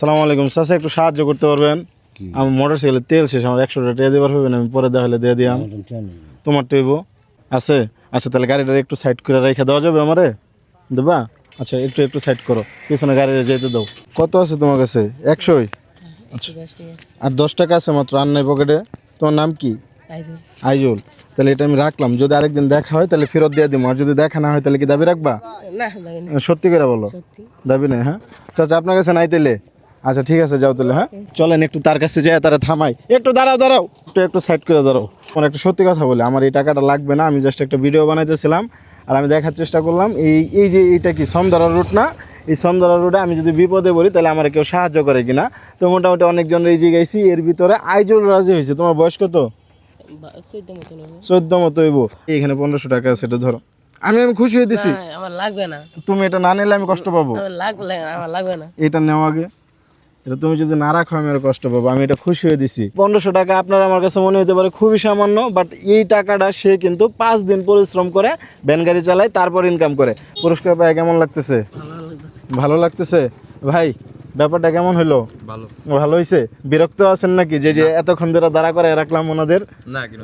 সালামু আলাইকুম। চাচা একটু সাহায্য করতে পারবেন? আমার মোটর সাইকেলের তেল শেষ আমার একশো টাকা দিয়ে দেবার হবে না আমি পরে দেওয়া দিয়ে দিয়াম। তোমার টইব আছে? আচ্ছা তাহলে গাড়িটা একটু সাইড করে রেখে দেওয়া যাবে আমারে? দেবা? আচ্ছা একটু একটু সাইড করো। পিছনে গাড়িটা যেতে দাও। কত আছে তোমার কাছে? একশোই আচ্ছা। আর দশ টাকা আছে মাত্র আর নাই পকেটে তোমার নাম কি? আইজুল। তাহলে এটা আমি রাখলাম। যদি আরেকদিন দেখা হয় তাহলে ফেরত দিয়ে দিব আর যদি দেখা না হয় তাহলে কি দাবি রাখবা? সত্যি করে বলো। দাবি নেই হ্যাঁ? চাচা আপনার কাছে নাই তেলে আচ্ছা ঠিক আছে যাও তাহলে হ্যাঁ চলেন একটু তার কাছে যাই তারা থামাই। একটু দাঁড়াও দাঁড়াও একটু একটু সাইড করে দাঁড়াও আমার একটা সত্যি কথা বলে আমার এই টাকাটা লাগবে না আমি জাস্ট একটা ভিডিও বানাইতেছিলাম আর আমি দেখার চেষ্টা করলাম এই এই যে এইটা কি সমদরা রুট না? এই সমদরা রুটে আমি যদি বিপদে বলি তাহলে আমার কেউ সাহায্য করে কিনা? তো মোটামুটি অনেকজন এই গেছি এর ভিতরে আইজুল রাজি হয়েছে। তোমার বয়স কত? চোদ্দ। মতো হইব। এখানে পনেরোশো টাকা আছে এটা ধরো। আমি আমি খুশি হয়ে দিছি। আমার লাগবে না। তুমি এটা না নিলে আমি কষ্ট পাবো। লাগবে না, আমার লাগবে না। এটা নেওয়া আগে। এটা তুমি যদি না রাখো আমি আরও কষ্ট পাবো। আমি এটা খুশি হয়ে দিছি। পনেরোশো টাকা আপনার আমার কাছে মনে হতে পারে খুবই সামান্য বাট এই টাকাটা সে কিন্তু পাঁচ দিন পরিশ্রম করে ভ্যান গাড়ি চালায় তারপর ইনকাম করে। পুরস্কার পায় কেমন লাগতেছে? ভালো লাগতেছে? ভাই ব্যাপারটা কেমন হলো? ভালো। ভালো হয়েছে বিরক্ত আছেন নাকি? যে যে এতক্ষণ ধরে দাঁড়া করে রাখলাম ওনাদের।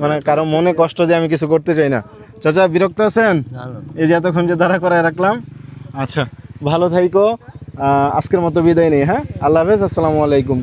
মানে কারও মনে কষ্ট দিয়ে আমি কিছু করতে চাই না। চাচা বিরক্ত আছেন? এই যে এতক্ষণ যে দাঁড়া করায় রাখলাম। আচ্ছা ভালো থাইকো। আজকের মতো বিদায় নেই হ্যাঁ? আল্লাহ হাফেজ আসসালামু আলাইকুম।